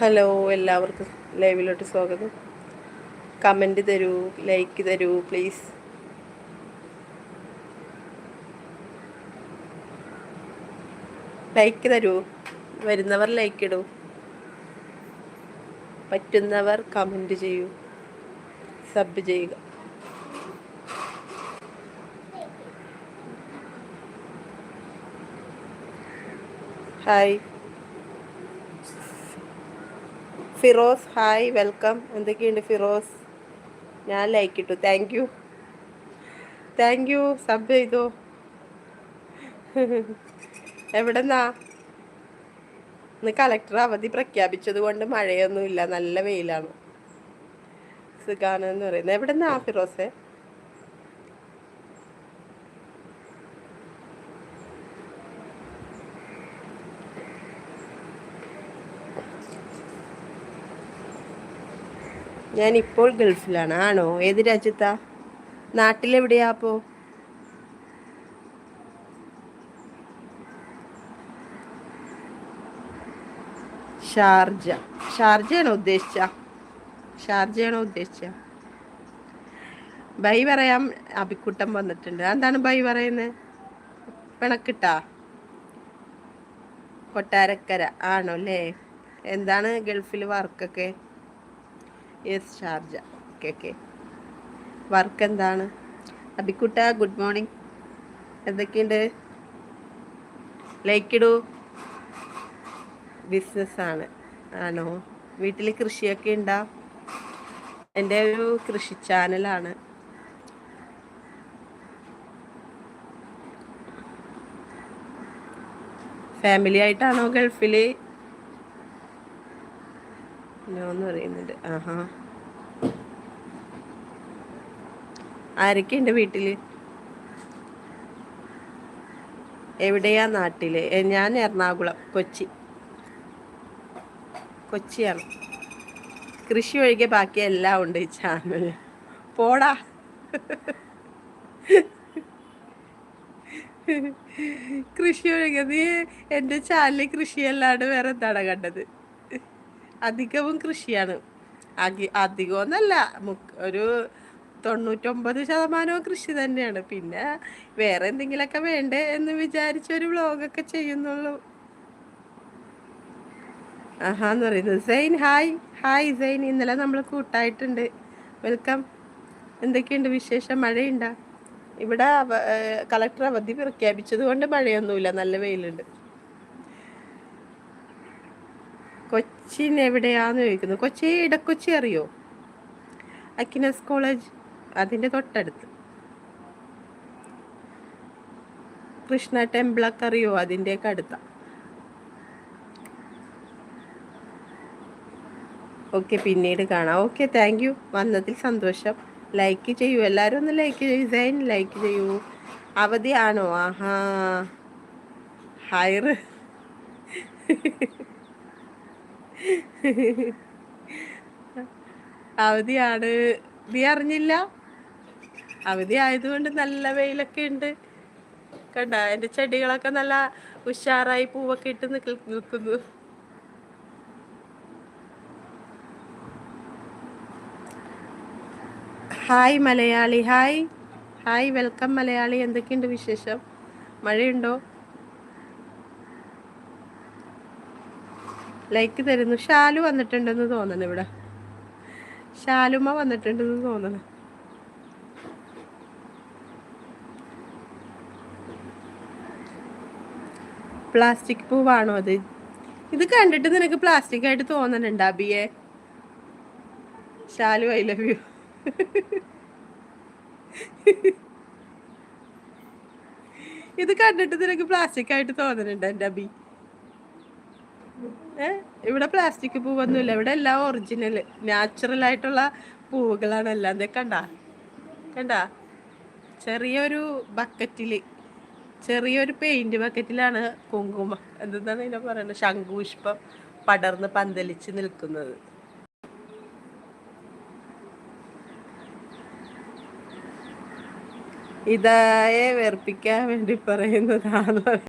Hello എല്ലാവർക്കും ലൈവിലോട്ട് സ്വാഗതം. Comment തരൂ ലൈക്ക് തരൂ പ്ലീസ് ലൈക്ക് തരൂ. വരുന്നവർ ലൈക്ക് ഇടൂ. പറ്റുന്നവർ കമന്റ് ചെയ്യൂ. സബ് ചെയ്യുക. Hi Firoz hi welcome. എന്തൊക്കെയുണ്ട് ഫിറോസ്? ഞാൻ ലൈക്ക് ഇട്ടു thank you thank you sub ചെയ്തു? എവിടെന്നാ? ഇന്ന് കളക്ടർ അവധി പ്രഖ്യാപിച്ചത് കൊണ്ട് മഴയൊന്നുമില്ല. നല്ല വെയിലാണ്. സുഖാണെന്ന് പറയുന്നത് എവിടെന്നാ ഫിറോസേ? ഞാൻ ഇപ്പോൾ ഗൾഫിലാണ്. ആണോ? ഏത് രാജ്യത്താ? നാട്ടിലെവിടെയാ അപ്പോ? ഷാർജ. ഷാർജയാണോ ഉദ്ദേശിച്ച? ഷാർജയാണോ ഉദ്ദേശിച്ച? ബൈ പറയാം. അഭിക്കൂട്ടം വന്നിട്ടുണ്ട്. എന്താണ് ബൈ പറയുന്നത് പിണക്കിട്ടാ? കൊട്ടാരക്കര. ആണോ അല്ലേ? എന്താണ് ഗൾഫിൽ വർക്കൊക്കെ? Yes Sharjah. Okay okay work എന്താണ്? അബിക്കുട്ട ഗുഡ് മോർണിംഗ് എന്തൊക്കെയുണ്ട്? ലൈക്ക് ഇടൂ ബിസിനസ്സാണ് ആണോ? വീട്ടിൽ കൃഷിയൊക്കെ ഉണ്ടാ എന്റെ ഒരു കൃഷി ചാനലാണ് ഫാമിലി ആയിട്ടാണോ ഗൾഫിൽ എന്ന് പറയുന്നുണ്ട് ആഹാ. ആരൊക്കെയുണ്ട് വീട്ടിൽ? എവിടെയാ നാട്ടിൽ? ഞാൻ എറണാകുളം കൊച്ചി. കൊച്ചിയാണ്. കൃഷി ഒഴികെ ബാക്കി എല്ലാം ഉണ്ട് ഈ ചാനൽ പോടാ. കൃഷി ഒഴികെ. നീ എന്റെ ചാനലിൽ കൃഷിയല്ലാണ്ട് വേറെ എന്താണ് കണ്ടത്? അധികവും കൃഷിയാണ്. അധികമൊന്നല്ല ഒരു തൊണ്ണൂറ്റൊമ്പത് ശതമാനവും കൃഷി തന്നെയാണ്. പിന്നെ വേറെ എന്തെങ്കിലുമൊക്കെ വേണ്ടേ എന്ന് വിചാരിച്ചൊരു വ്ളോഗൊക്കെ ചെയ്യുന്നുള്ളൂ. ആഹാന്ന് പറയുന്നത്. സെയിൻ ഹായ്. ഹായ് സെയിൻ ഇന്നലെ നമ്മൾ കൂട്ടായിട്ടുണ്ട്. വെൽക്കം. എന്തൊക്കെയുണ്ട് വിശേഷം? മഴയുണ്ടോ? ഇവിടെ കളക്ടർ അവധി പ്രഖ്യാപിച്ചത് കൊണ്ട് മഴയൊന്നുമില്ല. നല്ല വെയിലുണ്ട്. കൊച്ചിൻ എവിടെയാന്ന് ചോദിക്കുന്നു. കൊച്ചി ഇടക്കൊച്ചി അറിയോ? അക്കിനസ് കോളേജ് അതിന്റെ തൊട്ടടുത്ത്. കൃഷ്ണ ടെമ്പിളൊക്കെ അറിയോ? അതിന്റെയൊക്കെ അടുത്ത. ഓക്കെ പിന്നീട് കാണാം. ഓക്കെ താങ്ക് യു വന്നതിൽ സന്തോഷം. ലൈക്ക് ചെയ്യൂ. എല്ലാവരും ഒന്ന് ലൈക്ക് ചെയ്യൂ. ലൈക്ക് ചെയ്യൂ. അവധിയാണോ ആഹാ. ഹയർ അവധിയാണ്. നീ അറിഞ്ഞില്ല? അവധി ആയതുകൊണ്ട് നല്ല വെയിലൊക്കെ ഉണ്ട്. കണ്ട എന്റെ ചെടികളൊക്കെ നല്ല ഉഷാറായി പൂവൊക്കെ ഇട്ട് നിൽക്കുന്നു. Hi Malayali hi. Hi welcome Malayali. എന്തൊക്കെയുണ്ട് വിശേഷം? മഴയുണ്ടോ? ലൈക്ക് തരുന്നു. ഷാലു വന്നിട്ടുണ്ടെന്ന് തോന്നണം ഇവിടെ. ഷാലുമ വന്നിട്ടുണ്ടെന്ന് തോന്നണം. പ്ലാസ്റ്റിക് പൂവാണോ അത്? ഇത് കണ്ടിട്ട് നിനക്ക് പ്ലാസ്റ്റിക് ആയിട്ട് തോന്നണുണ്ട് അബിയെ? ഷാലു ഐ ലവ് യു ഇത് കണ്ടിട്ട് നിനക്ക് പ്ലാസ്റ്റിക് ആയിട്ട് തോന്നണുണ്ട് എന്റെ അബി? ഇവിടെ പ്ലാസ്റ്റിക് പൂവൊന്നുമില്ല. ഇവിടെ എല്ലാം ഒറിജിനൽ നാച്ചുറൽ ആയിട്ടുള്ള പൂവുകളാണ് എല്ലാം. കണ്ട? കണ്ട? ചെറിയൊരു ബക്കറ്റിൽ ചെറിയൊരു പെയിന്റ് ബക്കറ്റിലാണ് കുങ്കുമം. എന്താണ് ഇതിനെ പറയുന്നത് ശംഖുപുഷ്പം പടർന്ന് പന്തലിച്ച് നിൽക്കുന്നത്. ഇതായെ വെറുപ്പിക്കാൻ വേണ്ടി പറയുന്നതാണ്.